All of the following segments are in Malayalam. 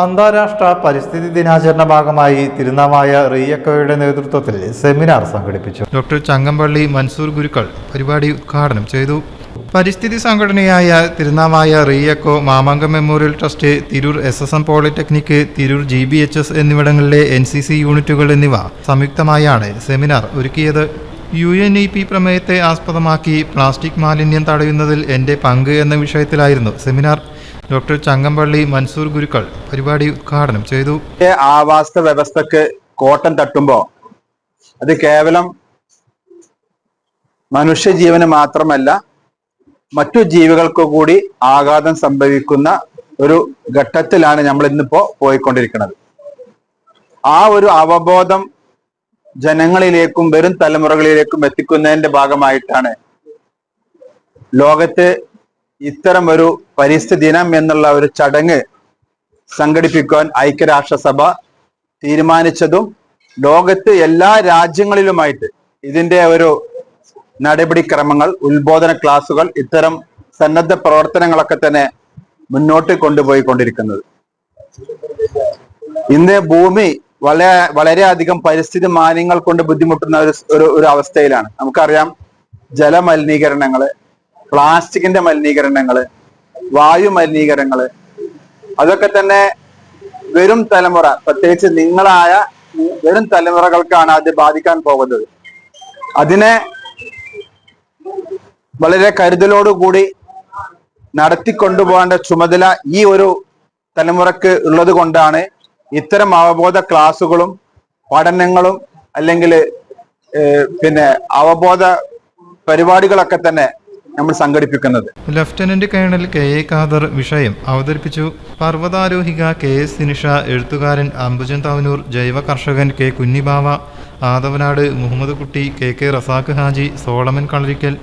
അന്താരാഷ്ട്ര പരിസ്ഥിതി ദിനാചരണ ഭാഗമായി തിരുനാവായ റിയക്കോയുടെ നേതൃത്വത്തിൽ സെമിനാർ സംഘടിപ്പിച്ചു. ഡോക്ടർ ചങ്ങമ്പള്ളി മൻസൂർ ഗുരുക്കൾ പരിപാടി ഉദ്ഘാടനം ചെയ്തു. പരിസ്ഥിതി സംഘടനയായ Thirunavaya റിയക്കോ Mamankam memorial trust Tirur S S M polytechnic Tirur G B H S എന്നിവിടങ്ങളിലെ എൻ സി സി യൂണിറ്റുകൾ എന്നിവ സംയുക്തമായാണ് സെമിനാർ ഒരുക്കിയത്. യു എൻ ഇ പി പ്രമേയത്തെ ആസ്പദമാക്കി പ്ലാസ്റ്റിക് മാലിന്യം തടയുന്നതിൽ എന്റെ പങ്ക് എന്ന വിഷയത്തിലായിരുന്നു സെമിനാർ. ഡോക്ടർ ചങ്ങമ്പള്ളി മൻസൂർ ഗുരുക്കൾ പരിപാടി ഉദ്ഘാടനം ചെയ്തു. ആവാസ വ്യവസ്ഥക്ക് കോട്ടം തട്ടുമ്പോ അത് കേവലം മനുഷ്യജീവന് മാത്രമല്ല മറ്റു ജീവികൾക്ക് കൂടി ആഘാതം സംഭവിക്കുന്ന ഒരു ഘട്ടത്തിലാണ് നമ്മൾ ഇന്നിപ്പോ പോയിക്കൊണ്ടിരിക്കുന്നത്. ആ ഒരു അവബോധം ജനങ്ങളിലേക്കും വരും തലമുറകളിലേക്കും എത്തിക്കുന്നതിന്റെ ഭാഗമായിട്ടാണ് ലോകത്ത് ഇത്തരം ഒരു പരിസ്ഥിതി ദിനം എന്നുള്ള ഒരു ചടങ്ങ് സംഘടിപ്പിക്കുവാൻ ഐക്യരാഷ്ട്രസഭ തീരുമാനിച്ചതും ലോകത്ത് എല്ലാ രാജ്യങ്ങളിലുമായിട്ട് ഇതിന്റെ ഒരു നടപടിക്രമങ്ങൾ ഉത്ബോധന ക്ലാസുകൾ ഇത്തരം സന്നദ്ധ പ്രവർത്തനങ്ങളൊക്കെ തന്നെ മുന്നോട്ട് കൊണ്ടുപോയി കൊണ്ടിരിക്കുന്നത് ഇന്ന് ഭൂമി വളരെ വളരെയധികം പരിസ്ഥിതി മാലിന്യങ്ങൾ കൊണ്ട് ബുദ്ധിമുട്ടുന്ന ഒരു ഒരു അവസ്ഥയിലാണ്. നമുക്കറിയാം ജലമലിനീകരണങ്ങൾ പ്ലാസ്റ്റിക്കിന്റെ മലിനീകരണങ്ങൾ വായു മലിനീകരണങ്ങൾ അതൊക്കെ തന്നെ വരും തലമുറ പ്രത്യേകിച്ച് നിങ്ങളായ വരും തലമുറകൾക്കാണ് അത് ബാധിക്കാൻ പോകുന്നത്. അതിനെ വളരെ കരുതലോടുകൂടി നടത്തിക്കൊണ്ടുപോകേണ്ട ചുമതല ഈ ഒരു തലമുറയ്ക്ക് ഉള്ളത് കൊണ്ടാണ് ഇത്തരം അവബോധ ക്ലാസ്സുകളും പഠനങ്ങളും അല്ലെങ്കിൽ പിന്നെ അവബോധ പരിപാടികളൊക്കെ തന്നെ നമ്മൾ സംഘടിപ്പിക്കുന്നത്. Lieutenant colonel K A Khader വിഷയം അവതരിപ്പിച്ചു. പർവതാരോഹിക കെ എസ് സിനിഷ എഴുത്തുകാരൻ അംബുജൻ താവനൂർ ജൈവ കർഷകൻ K Kunhibava Athavanad Muhammed Kutty K K Razak Haji Solomon Kalarikkal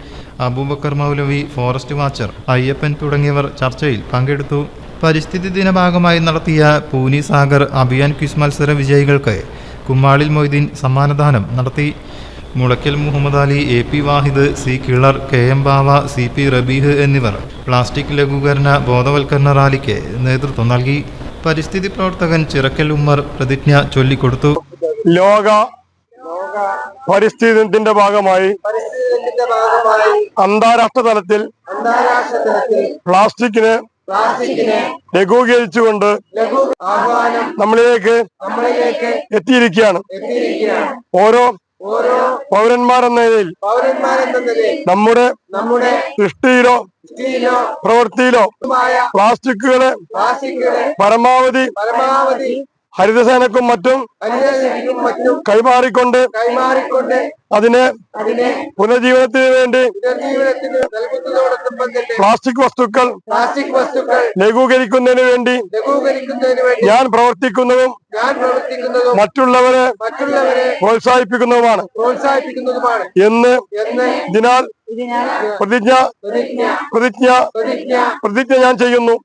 Abubakar Moulavi forest watcher Ayyappan തുടങ്ങിയവർ ചർച്ചയിൽ പങ്കെടുത്തു. പരിസ്ഥിതി ദിന ഭാഗമായി നടത്തിയ പൂനി സാഗർ അഭിയാൻ ക്വിസ് മത്സര വിജയികൾക്ക് കുമ്മാളിൽ മൊയ്തീൻ സമ്മാനദാനം നടത്തി. Mulakkal Muhammed Ali A P Wahid C Kilar K M Bava C P Rabeeh എന്നിവർ പ്ലാസ്റ്റിക് ലഘൂകരണ ബോധവൽക്കരണ റാലിക്ക് നേതൃത്വം നൽകി. പരിസ്ഥിതി പ്രവർത്തകൻ ചിറക്കൽ ഉമ്മർ പ്രതിജ്ഞ ചൊല്ലിക്കൊടുത്തു. ലോക പരിസ്ഥിതി ദിനത്തിന്റെ ഭാഗമായി അന്താരാഷ്ട്ര തലത്തിൽ പ്ലാസ്റ്റിക്കിന് ലഘൂകരിച്ചുകൊണ്ട് നമ്മളിലേക്ക് എത്തിയിരിക്കുകയാണ്. ഓരോ പൗരന്മാർ എന്ന നിലയിൽ നമ്മുടെ സൃഷ്ടിയിലോ പ്രവൃത്തിയിലോ പ്ലാസ്റ്റിക്കുകളെ പരമാവധി ഹരിതസേനക്കും മറ്റും കൈമാറിക്കൊണ്ട് അതിനെ പുനർജീവനത്തിന് വേണ്ടി പ്ലാസ്റ്റിക് വസ്തുക്കൾ പ്ലാസ്റ്റിക് വസ്തുക്കൾ ലഘൂകരിക്കുന്നതിന് വേണ്ടി ഞാൻ പ്രവർത്തിക്കുന്നതും മറ്റുള്ളവരെ പ്രോത്സാഹിപ്പിക്കുന്നതുമാണ് എന്ന് ഇതിനാൽ പ്രതിജ്ഞ പ്രതിജ്ഞ പ്രതിജ്ഞ ഞാൻ ചെയ്യുന്നു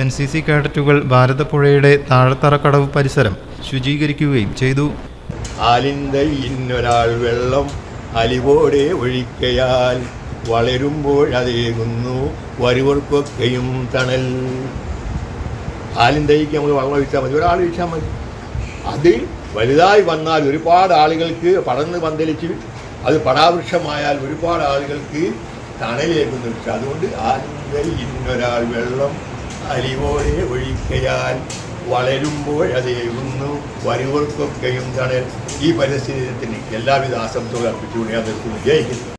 എൻ സി സി കേഡറ്റുകൾ ഭാരതപ്പുഴയുടെ താഴത്തറക്കടവ് പരിസരം ശുചീകരിക്കുകയും ചെയ്തു. ആലിന്തയിന്നൊരാൾ വെള്ളം അലിവോടെ ഒഴിക്കയാൽ വളരുമ്പോഴതേകുന്നു വരുവർക്കൊക്കെയും തണൽ. ആലിന്തയ്ക്ക് നമ്മൾ വെള്ളം ഒഴിച്ചാൽ മതി ഒരാൾ ഒഴിച്ചാൽ മതി. അതിൽ വലുതായി വന്നാൽ ഒരുപാട് ആളുകൾക്ക് പടർന്ന് പന്തലിച്ച് അത് പടാവൃക്ഷമായാൽ ഒരുപാട് ആളുകൾക്ക് തണലേകുന്നു. അതുകൊണ്ട് ആലിന്തയിന്നൊരാൾ വെള്ളം അലിവോടെ ഒഴിക്കയാൽ വളരുമ്പോഴതേകുന്നു വരുവർക്കൊക്കെയും തണൽ ഈ പരിസ്ഥിതി ദിനത്തിന് എല്ലാവിധ ആശംസകൾ അർപ്പിച്ചുകൊണ്ട് ഞാൻ നിർത്തുന്നു. ജയിക്കുന്നു